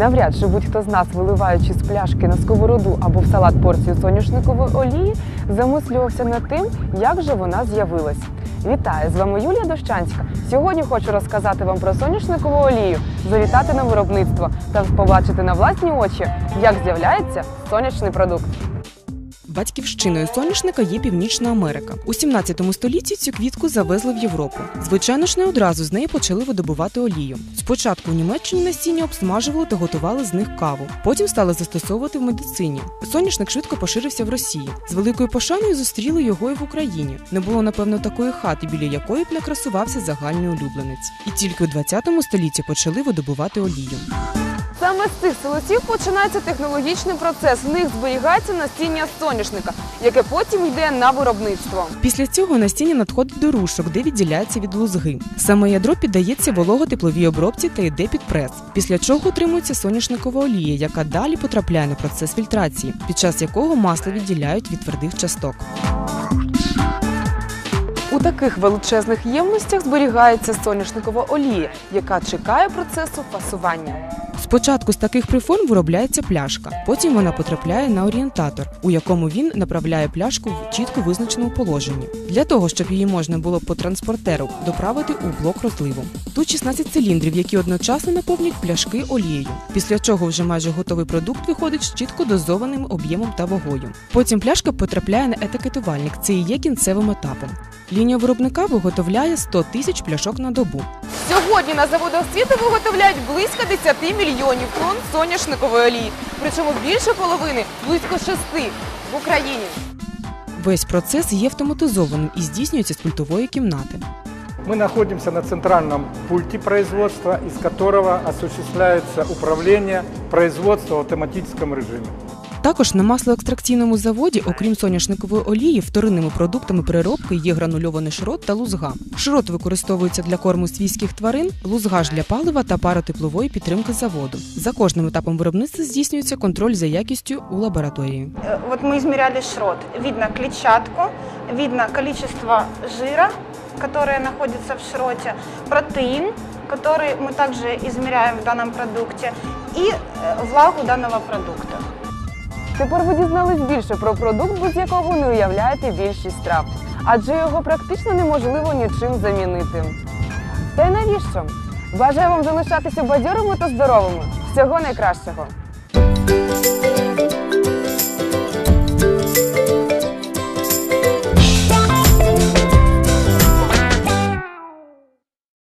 Навряд чи будь-хто з нас, виливаючи з пляшки на сковороду або в салат порцію соняшникової олії, замислювався над тим, як же вона з'явилась. Вітаю! З вами Юлія Дощанська. Сьогодні хочу розказати вам про соняшникову олію, завітати на виробництво та побачити на власні очі, як з'являється сонячний продукт. Батьківщиною соняшника є Північна Америка. У 17 столітті цю квітку завезли в Європу. Звичайно ж, не одразу з неї почали видобувати олію. Спочатку у Німеччині насіння обсмажували та готували з них каву. Потім стали застосовувати в медицині. Соняшник швидко поширився в Росії. З великою пошаною зустріли його і в Україні. Не було, напевно, такої хати, біля якої б не красувався загальний улюбленець. І тільки у 20 столітті почали видобувати олію. Саме з цих солосів починається технологічний процес. В них зберігається насіння соняшника, яке потім йде на виробництво. Після цього насіння надходить до рушок, де відділяється від лузги. Саме ядро піддається волого-тепловій обробці та йде під прес. Після чого отримується соняшникова олія, яка далі потрапляє на процес фільтрації, під час якого масло відділяють від твердих часток. Таких величезних ємностях зберігається соняшникова олія, яка чекає процесу фасування. Спочатку з таких приформ виробляється пляшка, потім вона потрапляє на орієнтатор, у якому він направляє пляшку в чітко визначеному положенні. Для того, щоб її можна було по транспортеру доправити у блок розливу. Тут 16 циліндрів, які одночасно наповнюють пляшки олією, після чого вже майже готовий продукт виходить з чітко дозованим об'ємом та вагою. Потім пляшка потрапляє на етикетувальник. Це і є кінцевим етапом. Лінія виробника виготовляє 100 тисяч пляшок на добу. Сьогодні на заводах світу виготовляють близько 10 мільйонів тонн соняшникової олії, причому більше половини близько 6 в Україні. Весь процес є автоматизованим і здійснюється з пультової кімнати. Мы находимся на центральном пульте производства, из которого осуществляется управление производства в автоматическом режиме. Також на маслоекстракційному заводі, окрім соняшникової олії, вторинними продуктами переробки є гранульований шрот та лузга. Шрот використовується для корму свійських тварин, лузга ж для палива та паротеплової підтримки заводу. За кожним етапом виробництва здійснюється контроль за якістю у лабораторії. Э, Вот мы измеряли шрот. Видно клетчатку, видно количество жира, которое находится в шроте, протеин, который мы также измеряем в данном продукте, и э, влагу данного продукта. Тепер ви дізнались більше про продукт, без якого не уявляєте більшість страв, адже його практично неможливо нічим замінити. Та й навіщо? Бажаю вам залишатися бадьорими та здоровими. Всього найкращого!